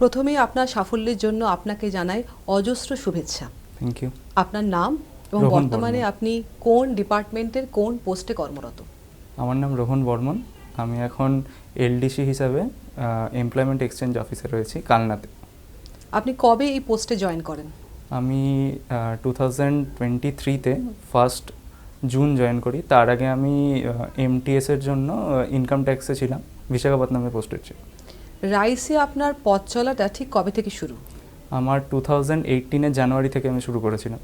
প্রথমেই আপনার সাফল্যের জন্য আপনাকে জানাই অজস্র শুভেচ্ছা। থ্যাংক ইউ আপনার নাম এবং বর্তমানে আপনি কোন ডিপার্টমেন্টের কোন পোস্টে কর্মরত? আমার নাম রোহন বর্মন। আমি এখন এলডিসি হিসাবে এমপ্লয়মেন্ট এক্সচেঞ্জ অফিসে রয়েছি কালনাতে। আপনি কবে এই পোস্টে জয়েন করেন? আমি টু থাউজেন্ড টোয়েন্টি থ্রিতে ফার্স্ট জুন জয়েন করি। তার আগে আমি এমটিএসের জন্য ইনকাম ট্যাক্সে ছিলাম বিশাখাপত্তনমে পোস্টেড ছিল রাইসে আপনার পথ চলাটা ঠিক কবে থেকে শুরু? আমার টু থাউজেন্ড এইটিনের জানুয়ারি থেকে আমি শুরু করেছিলাম।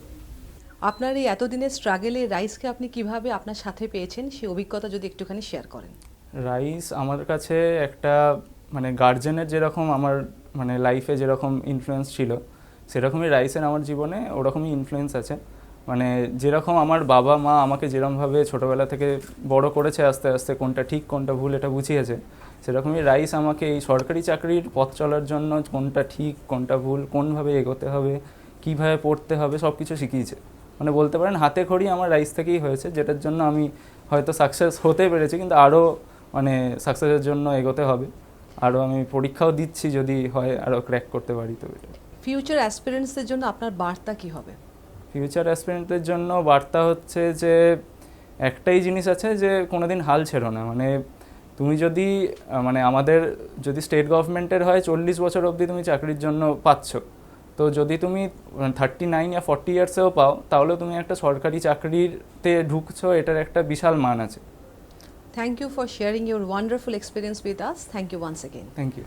আপনার এই এতদিনের স্ট্রাগেলে রাইসকে আপনি কীভাবে আপনার সাথে পেয়েছেন? সেই অভিজ্ঞতা যদি একটুখানি শেয়ার করেন। রাইস আমার কাছে একটা মানে গার্জেনের যেরকম আমার মানে লাইফে যেরকম ইনফ্লুয়েন্স ছিল সেরকমই রাইসের আমার জীবনে ওরকমই ইনফ্লুয়েন্স আছে। মানে যেরকম আমার বাবা, মা আমাকে যেরকমভাবে ছোটোবেলা থেকে বড় করেছে আস্তে আস্তে কোনটা ঠিক, কোনটা ভুল এটা বুঝিয়েছে, সেরকমই রাইস আমাকে এই সরকারি চাকরির পথ চলার জন্য কোনটা ঠিক, কোনটা ভুল, কোনভাবে এগোতে হবে, কীভাবে পড়তে হবে সব কিছু শিখিয়েছে। মানে বলতে পারেন হাতে খড়ি আমার রাইস থেকেই হয়েছে, যেটার জন্য আমি হয়তো সাকসেস হতে পেরেছি, কিন্তু আরও মানে সাকসেসের জন্য এগোতে হবে। আরও আমি পরীক্ষাও দিচ্ছি যদি হয়, আরও ক্র্যাক করতে পারি তো এটা। ফিউচার অ্যাসপিরেন্টসদের জন্য আপনার বার্তা কি হবে? ফিউচার অ্যাসপিরেন্টদের জন্য বার্তা হচ্ছে যে একটাই জিনিস আছে যে কোনোদিন হাল ছেড়ো না। মানে তুমি যদি মানে আমাদের যদি স্টেট গভর্নমেন্টের হয় চল্লিশ বছর অবধি তুমি চাকরির জন্য পাচ্ছ। তো যদি তুমি থার্টি নাইন বা ফর্টি ইয়ার্সেও পাও তাহলে তুমি একটা সরকারি চাকরিতে ঢুকছো এটার একটা বিশাল মান আছে। Thank you for sharing your wonderful experience with us thank you once again thank you